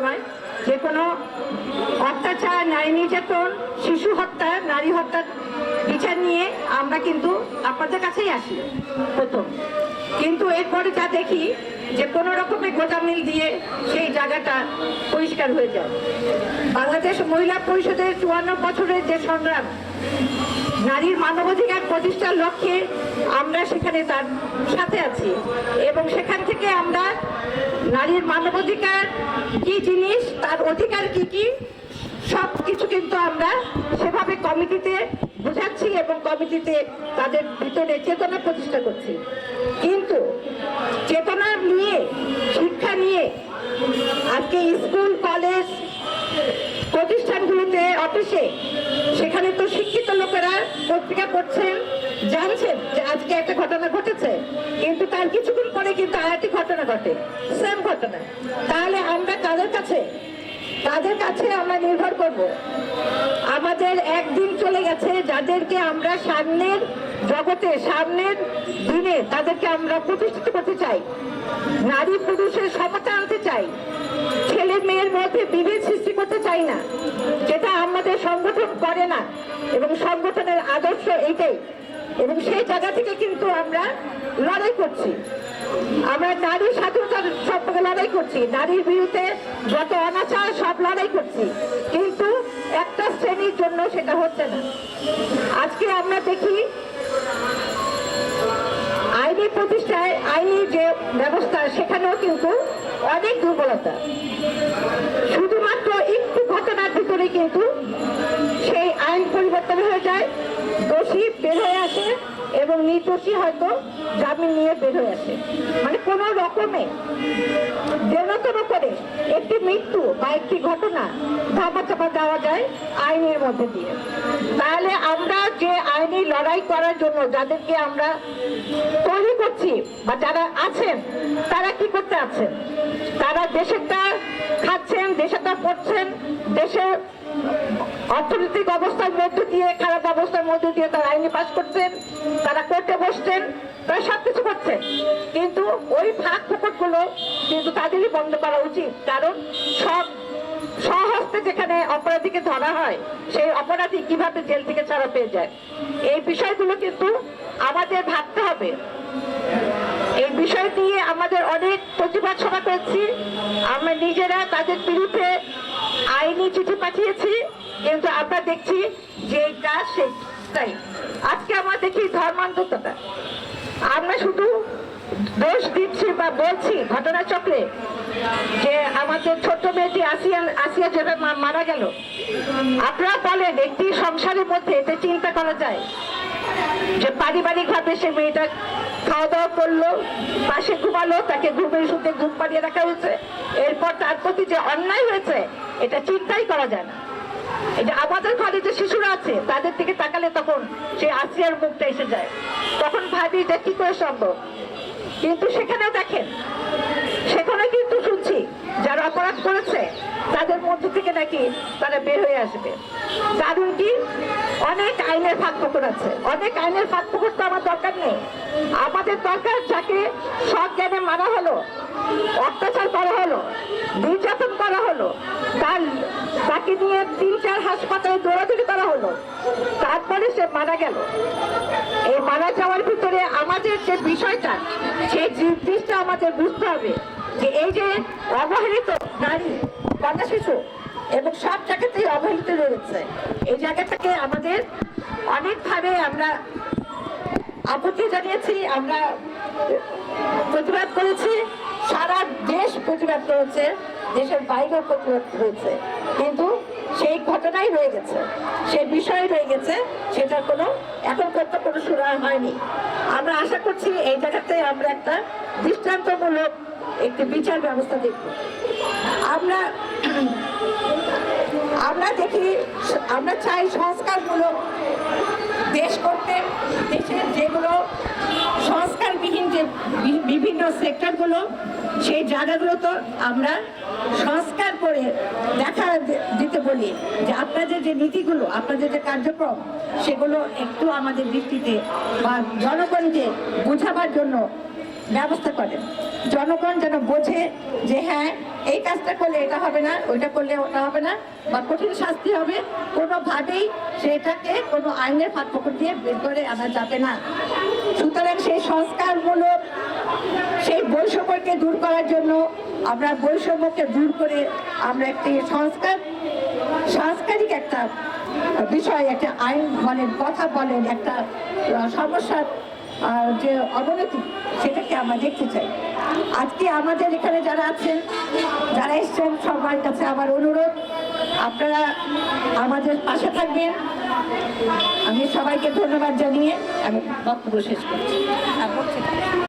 সময় যে কোনো অত্যাচার নারী নির্যাতন, শিশু হত্যা, নারী হত্যার বিচার নিয়ে আমরা কিন্তু আপনাদের কাছেই আসি, প্রথম। কিন্তু এরপরে যা দেখি যে কোনো রকমের গোটামিল দিয়ে সেই জায়গাটা পরিষ্কার হয়ে যায়। বাংলাদেশ মহিলা পরিষদের চুয়ান্ন বছরের যে সংগ্রাম, নারীর মানবাধিকার প্রতিষ্ঠার লক্ষ্যে আমরা সেখানে তার সাথে আছি এবং সেখান থেকে আমরা নারীর মানবাধিকার কি জিনিস, তার অধিকার কি কি সব কিছু কিন্তু আমরা সেভাবে কমিটিতে বোঝাচ্ছি এবং কমিটিতে তাদের ভিতরে চেতনা প্রতিষ্ঠা করছি। কিন্তু চেতনা নিয়ে, শিক্ষা নিয়ে আজকে স্কুল, কলেজ প্রতিষ্ঠানগুলোতে, অফিসে সেখানে তো শিক্ষিত লোকেরা পত্রিকা পড়ছেন, জানছেন যে আজকে একটা ঘটনা ঘটেছে। কিছুক্ষণ পরে কিন্তু আরেকটি ঘটনা ঘটে। সেম ঘটনা। তাহলে আমরা কাদের কাছে? তাদের কাছে আমরা নির্ভর করব? আমাদের একদিন চলে গেছে, যাদেরকে আমরা সামনের জগতে, সামনের দিনে তাদেরকে আমরা প্রতিষ্ঠিত করতে চাই। নারী পুরুষের সমতা আনতে চাই। ছেলে মেয়ের মধ্যে বিভেদ সৃষ্টি করতে চাই না, যেটা আমাদের সংগঠন করে না, এবং সংগঠনের আদর্শ এইটাই এবং সেই জায়গা থেকে কিন্তু আমরা লড়াই করছি। আমরা নারী স্বাধীনতার সম্পর্কে লড়াই করছি, নারীর বিরুদ্ধে যত অনাচার, সব লড়াই করছি, কিন্তু একটা শ্রেণির জন্য সেটা হচ্ছে না। আজকে আমরা দেখি আইনি প্রতিষ্ঠায়, আইনি যে ব্যবস্থা, সেখানেও কিন্তু অনেক দুর্বলতা। শুধুমাত্র একটু ঘটনার ভিতরে কিন্তু সেই আইন পরিবর্তন হয়ে যায়, দোষী বের হয়ে আসে এবং নির্দোষী হয়তো জামিন নিয়ে বের হয়ে আসে। মানে কোনো রকমে যেনতন করে একটি মৃত্যু বা একটি ঘটনা ধাপা চাপা দেওয়া যায় আইনের মধ্যে দিয়ে। তাহলে আমরা যে আইনি লড়াই করার জন্য যাদেরকে আমরা তৈরি করছি বা যারা আছেন, তারা কি করতে আছেন? তারা দেশেরটা খাচ্ছেন, দেশেরটা পড়ছেন দেশের অর্থনৈতিক অবস্থার মধ্য দিয়ে, খারাপ অবস্থার মধ্য দিয়ে তারা আইনি পাস করছেন, তারা কোর্টে বসছেন, তারা সব কিছু করছেন। কিন্তু ওই ফাঁকগুলো কিন্তু তাদেরই বন্ধ করা উচিত। কারণ সব সহস্তে যেখানে অপরাধীকে ধরা হয়, সেই অপরাধী কীভাবে জেল থেকে ছাড়া পেয়ে যায়? এই বিষয়গুলো কিন্তু আমাদের ভাবতে হবে। এই বিষয় নিয়ে আমাদের অনেক প্রতিবাদ সভা করেছি। আমরা নিজেরা তাদের বিরুদ্ধে আইনি চিঠি পাঠিয়েছি, কিন্তু আমরা দেখছি যে এটা সেটাই আজকে আমরা দেখি ধর্মান্তরতা আমরা শুধু দোষ দিচ্ছি বা বলছি ঘটনা চক্রে যে আমাদের ছোট্ট মেয়েটি আসিয়া আসিয়া মা- মারা গেল, আপনারা বলেন, একটি সংসারের মধ্যে এতে চিন্তা করা যায় যে পারিবারিক ভাবে সে মেয়েটা খাওয়া দাওয়া করল, পাশে ঘুমালো, তাকে ঘুমের শুতে ঘুম পাড়িয়ে রাখা হয়েছে। এরপর তার প্রতি যে অন্যায় হয়েছে, এটা চিন্তাই করা যায় না। এটা আমাদের ঘরে যে শিশুরা আছে, তাদের দিকে তাকালে তখন সে আসিয়ার মুখটা এসে যায়। তখন ভাবি, এটা কি করে সম্ভব? কিন্তু সেখানেও দেখেন, সেখানে কিন্তু শুনছি যারা অপরাধ করেছে, তাদের মধ্য থেকে নাকি তারা বের হয়ে আসবে। কারণ কি? অনেক আইনের ফাঁক ফোকর আছে। অনেক আইনের ফাঁক ফোকর তো আমার দরকার নেই। আমাদের দরকার যাকে সৎ জ্ঞানে মারা হলো, অত্যাচার করা হলো, নির্যাতন করা হলো, তার তাকে নিয়ে তিন চার হাসপাতালে দৌড়াদৌড়ি করা হলো, তারপরে সে মারা গেল। এই মারা যাওয়ার ভিতরে আমাদের যে বিষয়টা, সেই জিনিসটা আমাদের বুঝতে হবে। যে এই যে অবহেলিত নারী কন্যা শিশু এবং সব জায়গাতেই অবহেলিত রয়েছে, এই জায়গা থেকে আমাদের অনেকভাবে আমরা আপত্তি জানিয়েছি, আমরা প্রতিবাদ করেছি, সারা দেশ প্রতিবাদ করেছে, দেশের বাইরেও প্রতিবাদ হয়েছে কিন্তু সেই ঘটনাই রয়ে গেছে, সেই বিষয় রয়ে গেছে, সেটা কোনো, এখন পর্যন্ত কোনো শুনানি হয়নি। আমরা আশা করছি এই জায়গাতে আমরা একটা দৃষ্টান্তমূলক একটি বিচার ব্যবস্থা দেখব। আমরা আমরা দেখি, আমরা চাই সংস্কারমূলক দেশ করতে, দেশের যেগুলো সংস্কারবিহীন যে বিভিন্ন সেক্টরগুলো, সেই জায়গাগুলো তো আমরা সংস্কার করে দেখা দিতে বলি যে আপনাদের যে নীতিগুলো, আপনাদের যে কার্যক্রম, সেগুলো একটু আমাদের দৃষ্টিতে বা জনগণকে বোঝাবার জন্য ব্যবস্থা করেন জনগণ যেন বোঝে যে হ্যাঁ এই কাজটা করলে এটা হবে না, ওইটা করলে ওটা হবে না, বা কঠিন শাস্তি হবে, কোনোভাবেই সেটাকে কোনো আইনের ফাঁক দিয়ে বের করে আনা যাবে না। সুতরাং সেই সংস্কারমূলক সেই বৈষম্যকে দূর করার জন্য আমরা বৈষম্যকে দূর করে আমরা একটি সংস্কার, সাংস্কারিক একটা বিষয়, একটা আইন বলেন কথা বলেন, একটা সমস্যার যে অবনতি, সেটাকে আমরা দেখতে চাই। আজকে আমাদের এখানে যারা আছেন, যারা এসছেন, সবার কাছে আমার অনুরোধ, আপনারা আমাদের পাশে থাকবেন। আমি সবাইকে ধন্যবাদ জানিয়ে আমি বক্তব্য শেষ করছি।